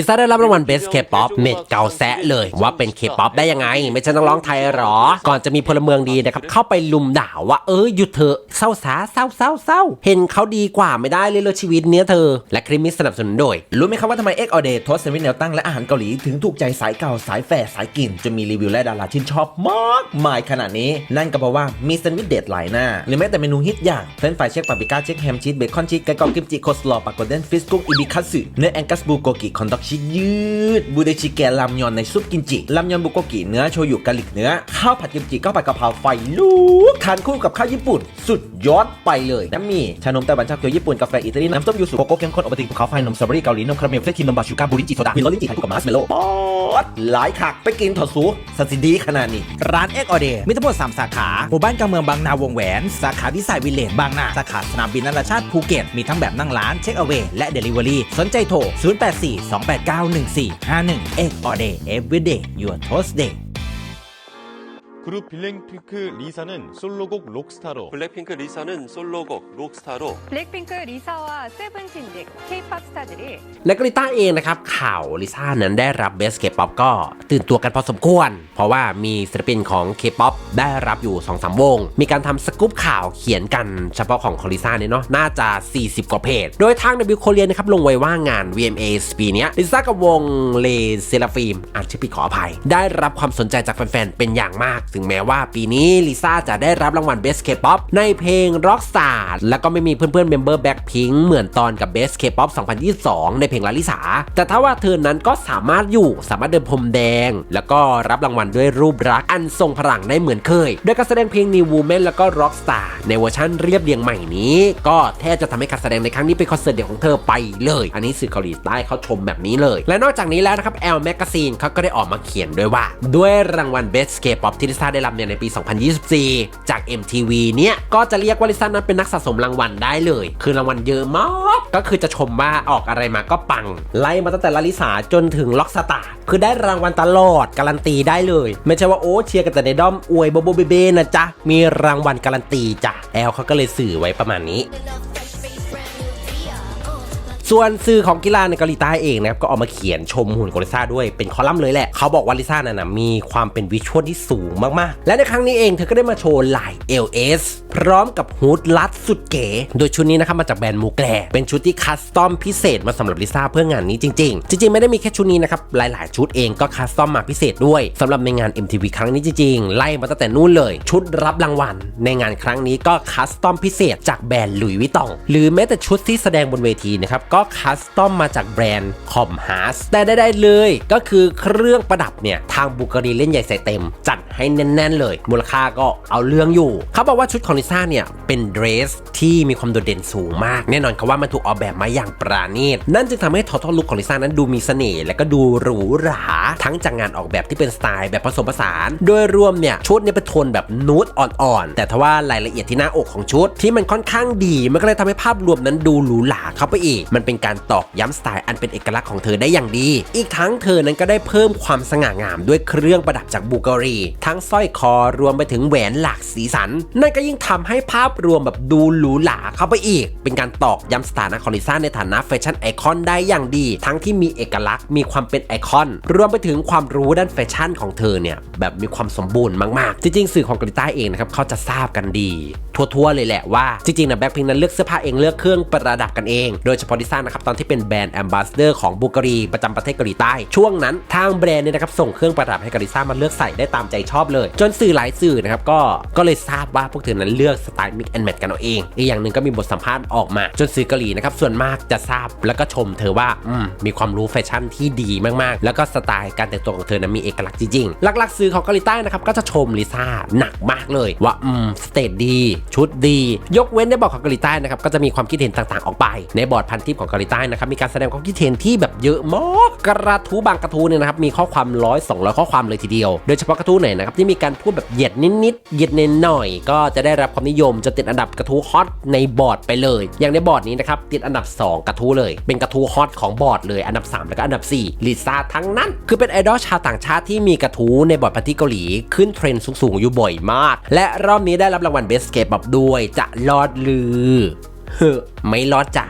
ลิซ่าได้รับรางวัล Best K-pop เน็ตเกาแซะเลย ว่าเป็น K-pop ได้ยังไง ไม่ใช่นักร้องไทยหรอ ก่อนจะมีพลเมืองดีนะครับ เข้าไปลุมด่าว่าเออหยุดเถอะเศร้าสาเศร้าเศร้าเศร้าเห็นเขาดีกว่าไม่ได้เลยเลยชีวิตเนี้ยเธอ และคลิปนี้สนับสนุนโดย รู้ไหมครับว่าทำไมเอ็กออเดย์ทอสเซนวิชแนวตั้งและอาหารเกาหลีถึงถูกใจสายเก่าสายแฝดสายกินจนมีรีวิวและดาราชื่นชอบมากมายขนาดนี้ นั่นก็เพราะว่ามีแซนด์วิชเด็ดหลายหน้าหรือแม้แต่เมนูฮิตอย่างเฟรนช์ฟรายเช็คปาปริก้าเช็คแฮมชีสเบคอนชีสไก่กรอบกิมจิโคสลอปากโกเด้นฟิสกุ้งอิบิคัตสึเนื้อแองกัสบูโกกิคอนดอกชีสยืดบูเดชิแกลามยอนในซุปกิมจิลามยอนบุโกกิเนื้อโชยุกะหลิกเนื้อข้าวผัดกิมจิข้าวผัดกะเพราไฟลุกทานคู่กับข้าวญี่ปุ่น สุดยอดไปเลยน้ำมีชานมไต้หวันชาเขียวญี่ปุ่นกาแฟอิตาลีน้ำส้มยูสุโกโก้เข้มข้นอวัลตินภูเขาไฟนมสตรอเบอรี่เกาหลีนมคาราเมลเฟรชครีมนมบาชูการบูริจิโซดามีรสลิ้นจี่ทานคู่กับมาสเมลโล่ป๊อดหลายคักไปกินถอดสูสัสิดีขนาดนี้ร้านเอ็กออเดย์มีทั้งหมด3สาขาหมู่บ้านกลางเมืองบางนาวงแหวนสาขาที่สายวิลเลจบางนาสาขาสนามบินนานาชาติภูเก็ตมีทั้งแบบนั่งร้านเช็คเอา a y และเดลิเวอรี่สนใจโทร0842891451 เอ็กออเดย์ everyday your toast day 그룹 빌랭핑크 리사는 솔로곡 록스타로 블랙핑크 리사는 솔로곡 록스타로 블랙핑크 리사와 세븐틴 등 K-팝 스타들이 และก็ลิต้าเองนะครับ ข่าวลิซ่านั้นได้รับ Best K-pop ก็ตื่นตัวกันพอสมควร เพราะว่ามีศิลปินของ K-pop ได้รับอยู่ 2-3 วง มีการทำสกู๊ปข่าวเขียนกันเฉพาะของของลิซ่าเนี่ยเนาะน่าจะ 40 กว่าเพจ โดยทาง W Korea นะครับลงไว้ว่างาน VMA ปีเนี้ยลิซ่ากับวงเลเซราฟิมอ่านชื่อผิดขออภัย ได้รับความสนใจจากแฟนๆ เป็นอย่างมาก ถึ งแม้ว่าปีนี้ลิซ่าจะได้รับรางวัล Best K-pop ในเพลง Rockstar แล้วก็ไม่มีเพื่อนๆเมมเบอร์ Blackpink เหมือนตอนกับ Best K-pop 2022 ในเพลงลาลิสาแต่ถ้าว่าเธอนั้นก็สามารถอยู่สามารถเดินพรมแดง แล้วก็รับรางวัลด้วยรูปรักอันทรงพลังได้เหมือนเคย โดยการแสดงเพลง New Woman แล้วก็ Rockstar ในเวอร์ชันเรียบเรียงใหม่นี้ ก็แทบจะทำให้การแสดงในครั้งนี้เป็นคอนเสิร์ตเดี่ยวของเธอไปเลย อันนี้สื่อเกาหลีใต้เขาชมแบบนี้เลย และนอกจากนี้แล้วนะครับ L Magazine เขาก็ได้ออกมาเขียนด้วยว่า ด้วยรางวัล Best K-pop ที่ซ่าได้รับเนี่ยในปี 2024 จาก MTV เนี่ยก็จะเรียกว่าลิซ่านั้นเป็นนักสะสมรางวัลได้เลย คือรางวัลเยอะมากก็คือจะชมว่าออกอะไรมาก็ปัง ไล่มาตั้งแต่ลาลิสาจนถึงล็อกสตาร์คือได้รางวัลตลอดการันตีได้เลย ไม่ใช่ว่าโอ้เชียร์กันแต่ในด้อมอวยโบโบเบเบนะจ๊ะมีรางวัลการันตีจ้ะแอลเขาก็เลยสื่อไว้ประมาณนี้ ส่วนสื่อของกีฬาในเกาหลีใต้เองนะครับก็ออกมาเขียนชมหุ่นของลิซ่าด้วยเป็นคอลัมน์เลยแหละ เขาบอกว่าลิซ่านั่นนะมีความเป็นวิชวลที่สูงมากๆ และในครั้งนี้เองเธอก็ได้มาโชว์ลาย LS พร้อมกับฮูดลัดสุดเก๋ โดยชุดนี้นะครับมาจากแบรนด์มูแกลเป็นชุดที่คัสตอมพิเศษมาสำหรับลิซ่าเพื่องานนี้จริง ๆ จริง ๆ ไม่ได้มีแค่ชุดนี้นะครับหลาย ๆ ชุดเองก็คัสตอมมาพิเศษด้วยสำหรับในงาน MTV ครั้งนี้จริง ๆ ไล่มาตั้งแต่นู่นเลย ชุดรับรางวัล ในงานครั้งนี้ก็คัสตอมพิเศษจากแบรนด์หลุยส์วิตตองหรือแม้แต่ชุดที่แสดงบนเวทีนะครับก็็คัสตอมมาจากแบรนด์คอมฮาร์สแต่ได้ๆเลยก็คือเครื่องประดับเนี่ย ทางบุกรีเล่นใหญ่ใส่เต็ม จัดให้แน่น ๆ เลย มูลค่าก็เอาเรื่องอยู่ เขาบอกว่าชุดของลิซ่าเนี่ย เป็นเดรสที่มีความโดดเด่นสูงมาก แน่นอนครับว่ามันถูกออกแบบมาอย่างปราณีต นั่นจึงทำให้ทอทอลุคของลิซ่านั้นดูมีเสน่ห์และก็ดูหรูหรา ทั้งจากงานออกแบบที่เป็นสไตล์แบบผสมผสาน โดยรวมเนี่ยชุดเนี่ยเป็นโทนแบบนูดอ่อนๆ แต่ทว่ารายละเอียดที่หน้าอกของชุดที่มันค่อนข้างดีมันก็เลยทำให้ภาพรวมนั้นดูหรูหราเข้าไปอีกมันเป็นการตอกย้ำสไตล์อันเป็นเอกลักษณ์ของเธอได้อย่างดี อีกทั้งเธอนั้นก็ได้เพิ่มความสง่างามด้วยเครื่องประดับจากบูการี ทั้งสร้อยคอรวมไปถึงแหวนหลากสีสัน นั่นก็ยิ่งทำให้ภาพรวมแบบดูหรูหราเข้าไปอีก เป็นการตอกย้ำสถานะของลิซ่าในฐานะแฟชั่นไอคอนได้อย่างดี ทั้งที่มีเอกลักษณ์มีความเป็นไอคอน รวมไปถึงความรู้ด้านแฟชั่นของเธอเนี่ยแบบมีความสมบูรณ์มากๆ จริงๆสื่อของเกาหลีใต้เองนะครับเขาจะทราบกันดี ทั่วๆเลยแหละว่าจริงๆนะแบ็คพิงนั้นเลือกเสื้อผ้าเองเลือกเครื่องประดับกันเอง โดยเฉพาะลิซ่านะครับตอนที่เป็นแบรนด์แอมบาสเดอร์ของบูการีประจำประเทศเกาหลีใต้ ช่วงนั้นทางแบรนด์เนี่ยนะครับส่งเครื่องประดับให้กับลิซ่ามาเลือกใส่ได้ตามใจชอบเลย จนสื่อหลายสื่อนะครับก็ก็เลยทราบว่าพวกเธอนั้นเลือกสไตล์มิกแอนด์แมทกันเอาเอง อีกอย่างหนึ่งก็มีบทสัมภาษณ์ออกมา จนสื่อเกาหลีนะครับส่วนมากจะทราบแล้วก็ชมเธอว่าอืมมีความรู้แฟชั่นที่ดีมากๆ แล้วก็สไตล์การแต่งตัวของเธอนั้นมีเอกลักษณ์จริงๆหลักๆสื่อของเกาหลีใต้นะครับก็จะชมลิซ่าหนักมากเลยว่าอืมสเตจดี ชุดดี ยกเว้นในบอร์ดของเกาหลีใต้นะครับก็จะมีความคิดเห็นต่างๆออกไป ในบอร์ดพันทิปของเกาหลีใต้นะครับมีการแสดงความคิดเห็นที่แบบเยอะมากกระทู้บางกระทู้เนี่ยนะครับมีข้อความร้อยสองร้อยข้อความเลยทีเดียว โดยเฉพาะกระทู้ไหนนะครับที่มีการพูดแบบเหยียดนิดๆเหยียดเน้นหน่อย ก็จะได้รับความนิยมจนติดอันดับกระทู้ฮอตในบอร์ดไปเลย อย่างในบอร์ดนี้นะครับติดอันดับ 2 กระทู้เลย เป็นกระทู้ฮอตของบอร์ดเลยอันดับ 3 แล้วก็อันดับ4ลิซ่าทั้งนั้น คือเป็นไอดอลชาวต่างชาติที่มีกระทู้ในบอร์ดพันทิเกาหลีขึ้นเทรนด์สูงๆอยู่บ่อยมาก และรอบนี้ได้รับรางวัลเบสเกปแบบด้วยจะรอดหรือเฮ้อไม่รอดจ้ะ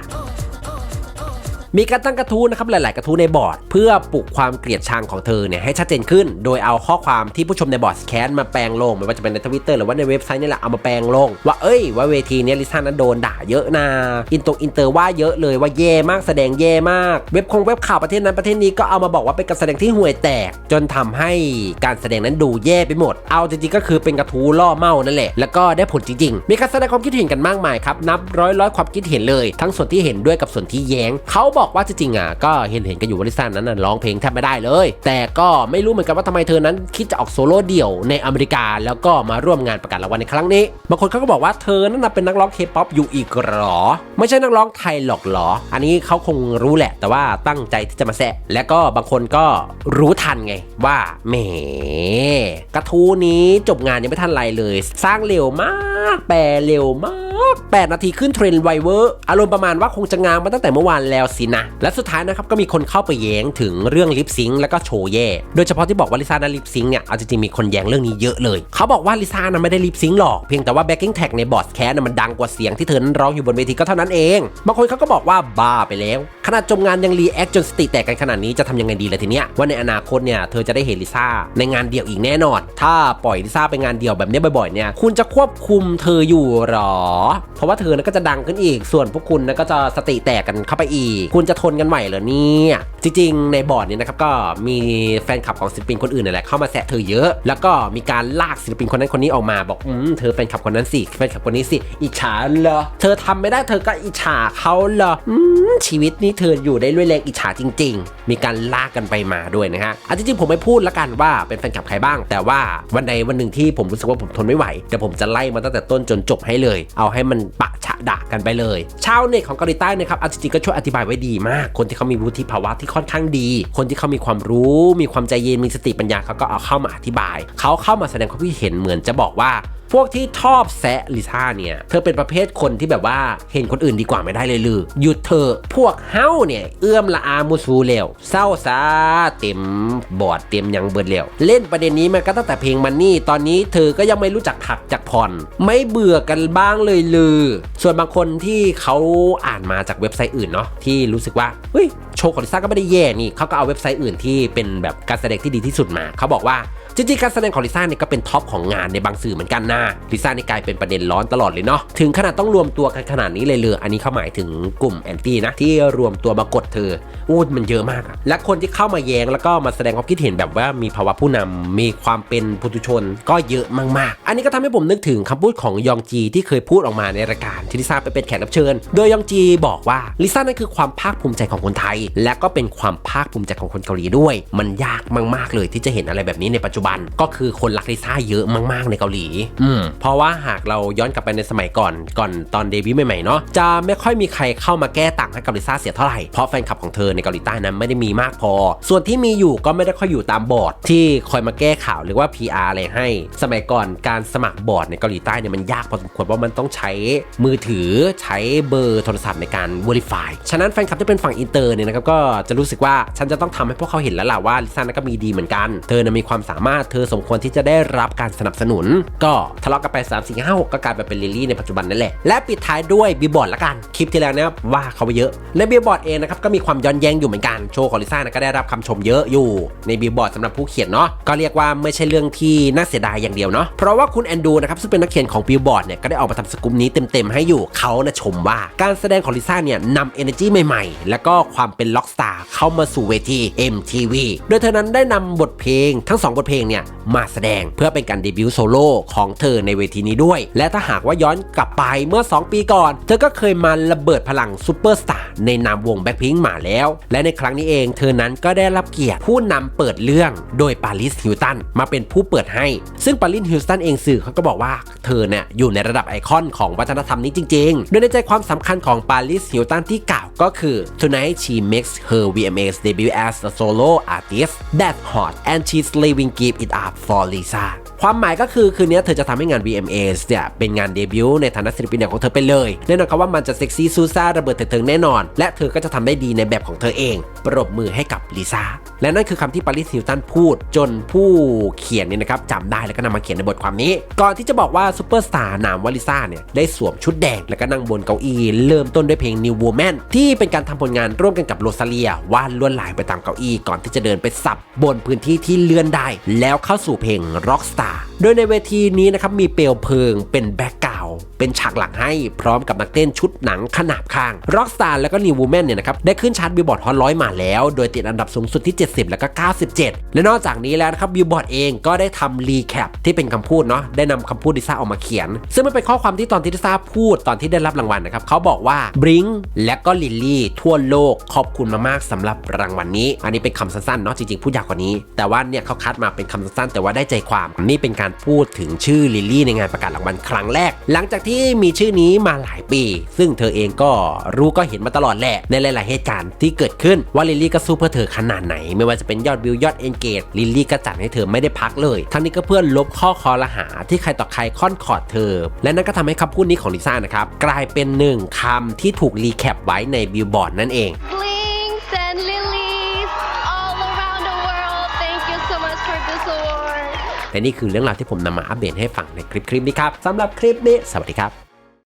มีการตั้งกระทู้นะครับหลาย ๆ กระทู้ในบอร์ด เพื่อปลุกความเกลียดชังของเธอเนี่ยให้ชัดเจนขึ้น โดยเอาข้อความที่ผู้ชมในบอร์ดแคสมาแปลงลงไม่ว่าจะเป็นในทวิตเตอร์หรือว่าในเว็บไซต์นี่แหละเอามาแปลงลง ว่าเอ้ยว่าเวทีนี้ลิซ่านั้นโดนด่าเยอะนะอินตรงอินเตอร์ว่าเยอะเลยว่าแย่มากแสดงแย่มาก เว็บคงเว็บข่าวประเทศนั้นประเทศนี้ก็เอามาบอกว่าเป็นการแสดงที่ห่วยแตก จนทำให้การแสดงนั้นดูแย่ไปหมด เอาจริง ๆ ก็คือเป็นกระทู้ล่อเมานั่นแหละ แล้วก็ได้ผลจริง ๆ มีการแสดงความคิดเห็นกันมากมายครับนับร้อยร้อยความคิดเห็นเลย ทั้งส่วนที่เห็นด้วยกับส่วนที่แย้งเขาบอกว่าจริงๆอะก็เห็นเห็นๆกันอยู่ว่าลิซ่านั้นน่ะร้องเพลงแทบไม่ได้เลย แต่ก็ไม่รู้เหมือนกันว่าทำไมเธอนั้นคิดจะออกโซโล่เดี่ยวในอเมริกา แล้วก็มาร่วมงานประกาศรางวัลในครั้งนี้ บางคนเขาก็บอกว่าเธอนั้นนะเป็นนักร้องเคป๊อปอยู่อีกหรอ ไม่ใช่นักร้องไทยหรอกหรอ อันนี้เขาคงรู้แหละ แต่ว่าตั้งใจที่จะมาแซะ และก็บางคนก็รู้ทันไงว่าแหมกระทู้นี้จบงานยังไม่ทันไรเลย สร้างเร็วมากแปลเร็วมาก 8 นาทีขึ้นเทรนด์ไวเวอร์อารมณ์ประมาณว่าคงจะงานมาตั้งแต่เมื่อวานแล้วสินะ และสุดท้ายนะครับก็มีคนเข้าไปแย้งถึงเรื่องลิปซิงค์แล้วก็โชว์แย่โดยเฉพาะที่บอกว่าลิซ่านั้นลิปซิงค์เนี่ยเอาจริงๆมีคนแย้งเรื่องนี้เยอะเลย เขาบอกว่าลิซ่านั้นไม่ได้ลิปซิงค์หรอกเพียงแต่ว่าแบ็กกิ้งแท็กในบอร์ดแคสมันดังกว่าเสียงที่เธอนั้นร้องอยู่บนเวทีก็เท่านั้นเองบางคนเขาก็บอกว่าบ้าไปแล้วขนาดจมงานยังรีแอคจนสติแตกกันขนาดนี้จะทำยังไงดีล่ะทีเนี้ยว่าในอนาคตเนี่ยเธอจะได้เห็นลิซ่าในงานเดี่ยวอีกแน่นอน ถ้าปล่อยลิซ่าไปงานเดี่ยวแบบนี้บ่อยๆเนี่ยคุณจะควบคุมเธออยู่หรอ เพราะว่าเธอนั้นก็จะดังขึ้นอีกส่วนพวกคุณนะก็จะสติแตกกันเข้าไปอีกคุณจะทนกันไหวเหรอเนี่ย จริงๆ ในบอร์ดนี่นะครับก็มีแฟนคลับของศิลปินคนอื่นนั่แหละเข้ามาแซะเธอเยอะ แล้วก็มีการลากศิลปินคนนั้นคนนี้ออกมาบอกอืมเธอแฟนคลับคนนั้นสิแฟนคลับคนนี้สิอิจฉาเหรอเธอทำไม่ได้เธอก็อิจฉาเขาเหรออืมชีวิตนี้เธออยู่ได้ด้วยแรงอิจฉาจริง ๆ มีการลากกันไปมาด้วยนะฮะอะจริงๆผมไม่พูดละกันว่าเป็นแฟนคลับใครบ้าง แต่ว่าวันใดวันหนึ่งที่ผมรู้สึกว่าผมทนไม่ไหวเดี๋ยวผมจะไล่มาตั้งแต่ต้นจนจบให้เลย เอาให้มันปะ ด่ากันไปเลย ชาวเน็ตของเกาหลีใต้นะครับอาจริงก็ช่วยอธิบายไว้ดีมาก คนที่เขามีวุฒิภาวะที่ค่อนข้างดี คนที่เขามีความรู้มีความใจเย็นมีสติปัญญาเขาก็เอาเข้ามาอธิบาย เขาเข้ามาแสดงความคิดเห็นเหมือนจะบอกว่า พวกที่ชอบแซะลิซ่าเนี่ย เธอเป็นประเภทคนที่แบบว่าเห็นคนอื่นดีกว่าไม่ได้เลยหรือหยุดเธอะพวกเฮ้าเนี่ย เอื้อมละอามุสูเร็วเศร้าซาเต็มบอดเต็มยังเบิดเร็วเล่นประเด็นนี้มาก็ตั้งแต่เพลงมันนี่ ตอนนี้เธอก็ยังไม่รู้จักผักจากผ่อน ไม่เบื่อกันบ้างเลยลือ ส่วนบางคนที่เขาอ่านมาจากเว็บไซต์อื่นเนาะที่รู้สึกว่าเฮ้ยโชว์ของลิซ่าก็ไม่ได้แย่นี่เขาก็เอาเว็บไซต์อื่นที่เป็นแบบการแสดงที่ดีที่สุดมาเขาบอกว่า จริงๆการแสดงของลิซ่าเนี่ยก็เป็นท็อปของงานในบางสื่อเหมือนกันนะลิซ่านี่กลายเป็นประเด็นร้อนตลอดเลยเนาะถึงขนาดต้องรวมตัวกันขนาดนี้เลยเลยอันนี้เขาหมายถึงกลุ่มแอนตี้นะที่รวมตัวมากดเธออู้มันเยอะมากอะและคนที่เข้ามาแย้งแล้วก็มาแสดงความคิดเห็นแบบว่ามีภาวะผู้นำมีความเป็นปุถุชนก็เยอะมากๆ อันนี้ก็ทำให้ผมนึกถึงคำพูดของยองจีที่เคยพูดออกมาในรายการที่ลิซ่าไปเป็นแขกรับเชิญ โดยยองจีบอกว่าลิซ่านั่นคือความภาคภูมิใจของคนไทย และก็เป็นความภาคภูมิใจของคนเกาหลีด้วย มันยากมากๆเลยที่จะเห็นอะไรแบบนี้ในปัจจุบันก็คือคนรักลิซ่าเยอะมาก ๆ ในเกาหลี อืม เพราะว่าหากเราย้อนกลับไปในสมัยก่อน ก่อนตอนเดบิวต์ใหม่ ๆ เนาะ จะไม่ค่อยมีใครเข้ามาแก้ต่างให้กับลิซ่าเสียเท่าไหร่ เพราะแฟนคลับของเธอในเกาหลีใต้นั้นไม่ได้มีมากพอ ส่วนที่มีอยู่ก็ไม่ได้ค่อยอยู่ตามบอร์ดที่คอยมาแก้ข่าวหรือว่า PR อะไรให้ สมัยก่อนการสมัครบอร์ดในเกาหลีใต้เนี่ยมันยากพอสมควรเพราะมันต้องใช้มือถือใช้เบอร์โทรศัพท์ในการ verify ฉะนั้นแฟนคลับที่เป็นฝั่งอินเตอร์เนี่ยนะครับก็จะรู้สึกว่าฉันจะต้องทำให้พวกเขาเห็นแล้วล่ะว่าลิซ่านั้นก็มีดีเหมือนกัน เธอนะมีความสามารถเธอสมควรที่จะได้รับการสนับสนุน ก็ทะเลาะกันไป 3 4 5 6 ก็กลายเป็นลิลลี่ในปัจจุบันนั่นแหละ และปิดท้ายด้วยบิลบอร์ดละกัน คลิปที่แล้วเนี่ยว่าเขาไปเยอะในบิลบอร์ดเองนะครับก็มีความย้อนแย้งอยู่เหมือนกันโชว์ของลิซ่านะก็ได้รับคำชมเยอะอยู่ในบิลบอร์ดสำหรับผู้เขียนเนาะก็เรียกว่าไม่ใช่เรื่องที่น่าเสียดายอย่างเดียวเนาะเพราะว่าคุณแอนดูนะครับซึ่งเป็นนักเขียนของบิลบอร์ดเนี่ยก็ได้ออกมาทำสกู๊ปนี้เต็มๆให้อยู่เขานะชมว่าการแสดงของลิซ่าเนี่ยนำ energy ใหม่ๆ แล้วก็ความเป็นล็อกสตาร์เข้ามาสู่เวที MTV โดยเธอนั้นได้นำบทเพลงทั้ง 2 บทเพลงเนี่ยมาแสดงเพื่อเป็นการเดบิวต์โซโล่ของเธอในเวทีนี้ด้วย และถ้าหากว่าย้อนกลับไปเมื่อ 2 ปีก่อน เธอก็เคยมาระเบิดพลังซูเปอร์สตาร์ในนามวงแบ็คพิงมาแล้ว และในครั้งนี้เอง เธอนั้นก็ได้รับเกียรติผู้นำเปิดเรื่องโดยปาริสฮิลตันมาเป็นผู้เปิดให้ ซึ่งปาริสฮิลตันเองสื่อเขาก็บอกว่าเธอเนี่ยอยู่ในระดับไอคอนของวัฒนธรรมนี้จริงๆ โดยในใจความสำคัญของปาริสฮิลตันที่กล่าว ก็คือ tonight she makes her VMAs debut as a solo artist that's hot and she's leaving give it up for Lisa ความหมายก็คือคืนนี้เธอจะทำให้งาน VMAs เนี่ยเป็นงานเดบิวต์ในฐานะศิลปินเดี่ยวของเธอไปเลยแน่นอนครับว่ามันจะเซ็กซี่ซูซ่าระเบิดเถิงแน่นอน และเธอก็จะทำได้ดีในแบบของเธอเอง ปรบมือให้กับลิซ่าและนั่นคือคำที่ปาริสฮิลตันพูด จนผู้เขียนเนี่ยนะครับจำได้แล้วก็นำมาเขียนในบทความนี้ ก่อนที่จะบอกว่าซูเปอร์สตาร์นามว่าลิซ่าเนี่ยได้สวมชุดแดงแล้วก็นั่งบนเก้าอี้เริ่มต้นด้วยเพลง New Woman ที่เป็นการทำผลงานร่วมกันกับโรซาเลียวาดลวดลายไปตามเก้าอี้ก่อนที่จะเดินไปสับบนพื้นที่ที่เลื่อนได้ แล้วเข้าสู่เพลง Rockstar โดยในเวทีนี้นะครับมีเปลวเพลิงเป็นแบ็ก เป็นฉากหลังให้พร้อมกับนักเต้นชุดหนังขนาบข้าง Rockstar แล้วก็ New Woman เนี่ยนะครับได้ขึ้นชาร์ตบิลบอร์ดฮอตร้อยมาแล้ว โดยติดอันดับสูงสุดที่ 70 แล้วก็ 97 และนอกจากนี้แล้วนะครับบิลบอร์ดเองก็ได้ทำรีแคปที่เป็นคำพูดเนาะได้นำคำพูดลิซ่าออกมาเขียน ซึ่งมันเป็นข้อความที่ตอนที่ลิซ่าพูดตอนที่ได้รับรางวัลนะครับเขาบอกว่าบริงและก็ลิลลี่ทั่วโลกขอบคุณมากๆสำหรับรางวัลนี้ อันนี้เป็นคำสั้นๆเนาะจริงๆพูดยาวกว่านี้ แต่ว่าเนี่ยเขาคัดมาเป็นคำสั้นๆแต่ว่าได้ใจความนี่เป็นการพูดถึงชื่อลิลลี่ในงานประกาศรางวัลครั้งแรก หลังจากที่มีชื่อนี้มาหลายปี ซึ่งเธอเองก็รู้ก็เห็นมาตลอดแหละในหลาย ๆ เหตุการณ์ที่เกิดขึ้นว่าลิลลี่ก็สู้เพื่อเธอขนาดไหน ไม่ว่าจะเป็นยอดวิวยอดเอนเกจลิลลี่ก็จัดให้เธอไม่ได้พักเลย ทั้งนี้ก็เพื่อลบข้อคอรหาที่ใครต่อใครค่อนขอดเธอ และนั่นก็ทำให้คำพูดนี้ของลิซ่านะครับกลายเป็นหนึ่งคำที่ถูกรีแคปไว้ในบิลบอร์ดนั่นเอง Blinks และนี่คือเรื่องราวที่ผมนำมาอัปเดตให้ฟังในคลิปคลิปนี้ครับสำหรับคลิปนี้ สวัสดีครับ